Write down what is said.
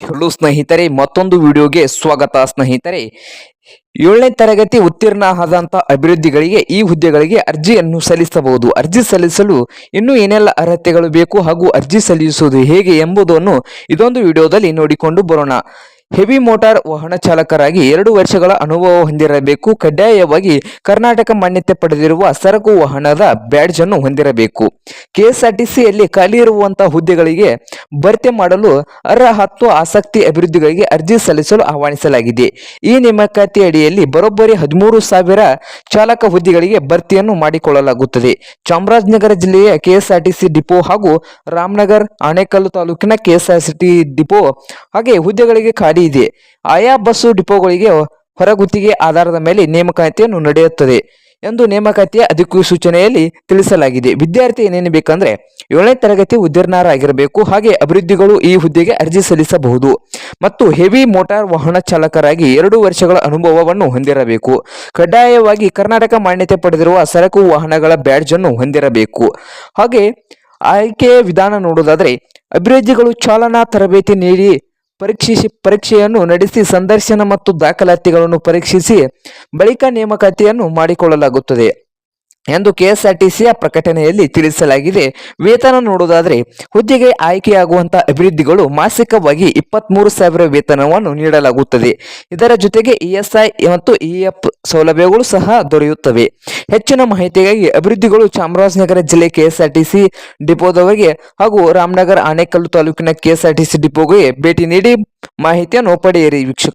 Hello ಸ್ನೇಹಿತರೆ, ಮತ್ತೊಂದು ವಿಡಿಯೋಗೆ ಸ್ವಾಗತ ಸ್ನೇಹಿತರೆ. ಏಳನೇ ತರಗತಿ ಉತ್ತೀರ್ಣ ಆದಂಥ ಅಭಿವೃದ್ಧಿಗಳಿಗೆ ಈ ಹುದ್ದೆಗಳಿಗೆ ಅರ್ಜಿಯನ್ನು ಸಲ್ಲಿಸಬಹುದು. ಅರ್ಜಿ ಸಲ್ಲಿಸಲು ಇನ್ನೂ ಏನೆಲ್ಲ ಅರ್ಹತೆಗಳು ಬೇಕು ಹಾಗೂ ಅರ್ಜಿ ಸಲ್ಲಿಸುವುದು ಹೇಗೆ ಎಂಬುದನ್ನು ಇದೊಂದು ವಿಡಿಯೋದಲ್ಲಿ ನೋಡಿಕೊಂಡು ಬರೋಣ. ಹೆವಿ ಮೋಟಾರ್ ವಾಹನ ಚಾಲಕರಾಗಿ ಎರಡು ವರ್ಷಗಳ ಅನುಭವ ಹೊಂದಿರಬೇಕು. ಕಡ್ಡಾಯವಾಗಿ ಕರ್ನಾಟಕ ಮಾನ್ಯತೆ ಪಡೆದಿರುವ ಸರಕು ವಾಹನದ ಬ್ಯಾಡ್ಜ್ ಅನ್ನು ಹೊಂದಿರಬೇಕು. ಕೆಎಸ್ಆರ್ಟಿಸಿಯಲ್ಲಿ ಖಾಲಿ ಇರುವಂತಹ ಹುದ್ದೆಗಳಿಗೆ ಭರ್ತಿ ಮಾಡಲು ಅರ್ಹ ಹತ್ತು ಆಸಕ್ತಿ ಅಭಿವೃದ್ಧಿಗಳಿಗೆ ಅರ್ಜಿ ಸಲ್ಲಿಸಲು ಆಹ್ವಾನಿಸಲಾಗಿದೆ. ಈ ನೇಮಕಾತಿ ಅಡಿಯಲ್ಲಿ ಬರೋಬ್ಬರಿ ಹದಿಮೂರು ಸಾವಿರ ಚಾಲಕ ಹುದ್ದೆಗಳಿಗೆ ಭರ್ತಿಯನ್ನು ಮಾಡಿಕೊಳ್ಳಲಾಗುತ್ತದೆ. ಚಾಮರಾಜನಗರ ಜಿಲ್ಲೆಯ ಕೆಎಸ್ಆರ್ಟಿಸಿ ಡಿಪೋ ಹಾಗೂ ರಾಮನಗರ್ ಆಣೆಕಲ್ಲು ತಾಲೂಕಿನ ಕೆಎಸ್ಆರ್ಟಿಸಿ ಡಿಪೋ ಹಾಗೆ ಹುದ್ದೆಗಳಿಗೆ ಖಾಲಿ ಇದೆ. ಆಯಾ ಬಸ್ಸು ಡಿಪೋಗಳಿಗೆ ಹೊರಗುತ್ತಿಗೆ ಆಧಾರದ ಮೇಲೆ ನೇಮಕಾತಿಯನ್ನು ನಡೆಯುತ್ತದೆ ಎಂದು ನೇಮಕಾತಿಯ ಅಧಿಸೂಚನೆಯಲ್ಲಿ ತಿಳಿಸಲಾಗಿದೆ. ವಿದ್ಯಾರ್ಥಿ ಏನೇನು ಬೇಕಂದ್ರೆ ಏಳನೇ ತರಗತಿ ಉತ್ತೀರ್ಣರಾಗಿರಬೇಕು ಹಾಗೆ ಅಭಿವೃದ್ಧಿಗಳು ಈ ಹುದ್ದೆಗೆ ಅರ್ಜಿ ಸಲ್ಲಿಸಬಹುದು. ಮತ್ತು ಹೆವಿ ಮೋಟಾರ್ ವಾಹನ ಚಾಲಕರಾಗಿ ಎರಡು ವರ್ಷಗಳ ಅನುಭವವನ್ನು ಹೊಂದಿರಬೇಕು. ಕಡ್ಡಾಯವಾಗಿ ಕರ್ನಾಟಕ ಮಾನ್ಯತೆ ಪಡೆದಿರುವ ಸರಕು ವಾಹನಗಳ ಬ್ಯಾಡ್ಜ್ ಅನ್ನು ಹೊಂದಿರಬೇಕು. ಹಾಗೆ ಆಯ್ಕೆ ವಿಧಾನ ನೋಡೋದಾದ್ರೆ ಅಭಿವೃದ್ಧಿಗಳು ಚಾಲನಾ ತರಬೇತಿ ನೀಡಿ ಪರೀಕ್ಷಿಸಿ ಪರೀಕ್ಷೆಯನ್ನು ನಡೆಸಿ ಸಂದರ್ಶನ ಮತ್ತು ದಾಖಲಾತಿಗಳನ್ನು ಪರೀಕ್ಷಿಸಿ ಬಳಿಕ ನೇಮಕಾತಿಯನ್ನು ಮಾಡಿಕೊಳ್ಳಲಾಗುತ್ತದೆ. ಎಂದು ಕೆಎಸ್ಆರ್ಟಿಸಿಯ ಪ್ರಕಟಣೆಯಲ್ಲಿ ತಿಳಿಸಲಾಗಿದೆ. ವೇತನ ನೋಡುವುದಾದರೆ, ಹುದ್ದೆಗೆ ಆಯ್ಕೆಯಾಗುವಂತಹ ಅಭಿವೃದ್ಧಿಗಳು ಮಾಸಿಕವಾಗಿ ಇಪ್ಪತ್ಮೂರು ಸಾವಿರ ವೇತನವನ್ನು ನೀಡಲಾಗುತ್ತದೆ. ಇದರ ಜೊತೆಗೆ ಇಎಸ್ಐ ಮತ್ತು ಇಎಫ್ ಸೌಲಭ್ಯಗಳು ಸಹ ದೊರೆಯುತ್ತವೆ. ಹೆಚ್ಚಿನ ಮಾಹಿತಿಗಾಗಿ ಅಭಿವೃದ್ಧಿಗಳು ಚಾಮರಾಜನಗರ ಜಿಲ್ಲೆ ಕೆಎಸ್ಆರ್ಟಿಸಿ ಡಿಪೋದವರಿಗೆ ಹಾಗೂ ರಾಮನಗರ ಆನೇಕಲ್ಲು ತಾಲೂಕಿನ ಕೆಎಸ್ಆರ್ಟಿಸಿ ಡಿಪೋಗೆ ಭೇಟಿ ನೀಡಿ ಮಾಹಿತಿಯನ್ನು ಪಡೆಯಿರಿ ವೀಕ್ಷಕ